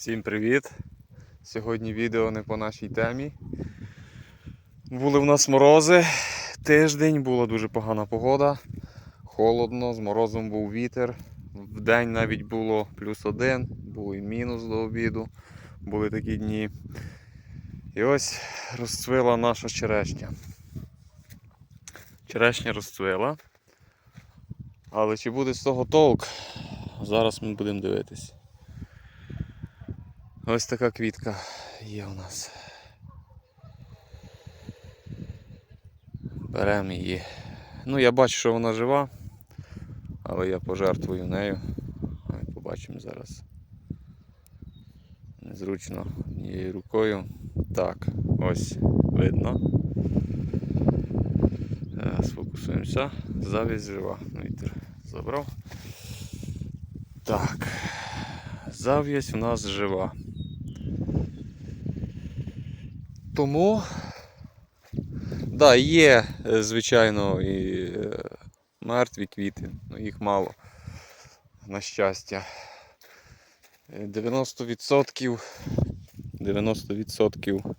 Всім привіт! Сьогодні відео не по нашій темі. Були в нас морози. Тиждень була дуже погана погода. Холодно, з морозом був вітер. В день навіть було плюс один, був і мінус до обіду. Були такі дні. І ось розцвіла наша черешня. Черешня розцвіла. Але чи буде з того толк? Зараз ми будемо дивитись. Ось така квітка є у нас. Беремо її. Ну, я бачу, що вона жива, але я пожертвую нею. Ой, Побачимо зараз. Незручно однією рукою. Так, ось видно. Е, Сфокусуємося. Завість жива. Вітер забрав. Так. Зав'язь у нас жива. Тому. Да, є, е, звичайно, і е, мертві квіти, але їх мало. На щастя. Е, 90%, 90%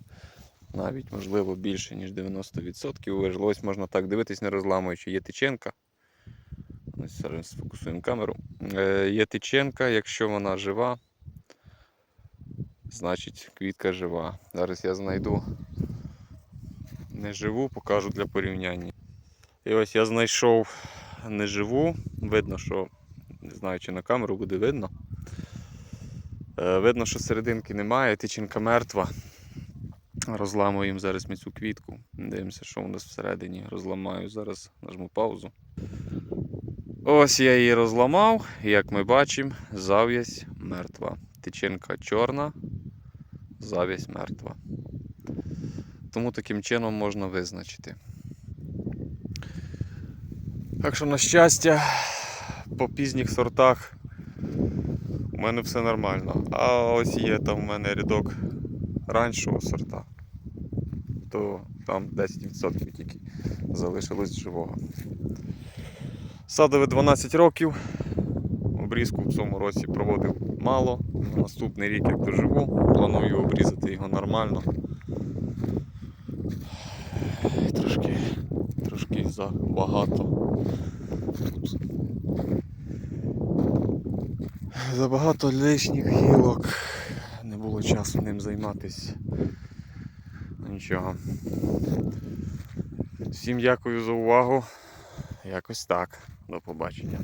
навіть можливо більше, ніж 90% вижилось, можна так дивитись, не розламуючи. Є тичинка. Ось зараз сфокусуємо камеру. Є тичинка, якщо вона жива, значить квітка жива. Зараз я знайду неживу, покажу для порівняння. І ось я знайшов неживу. Видно, що не знаю, чи на камеру буде видно. Е, Видно, що серединки немає, тичинка мертва. Розламуємо зараз ми цю квітку. Дивимося, що у нас всередині. Розламаю зараз, нажму паузу. Ось я її розламав, як ми бачимо, зав'язь мертва. Тичинка чорна, зав'язь мертва. Тому таким чином можна визначити. Так що, на щастя, по пізніх сортах у мене все нормально. А ось є там у мене рядок раншого сорта, то там 10% тільки залишилось живого. Садове 12 років. Обрізку в цьому році проводив мало. На наступний рік, як доживу, планую обрізати його нормально. Трошки, трошки забагато. Забагато лишніх гілок. Не було часу ним займатися. Ну, Нічого. Всім дякую за увагу. Якось так. До побачення.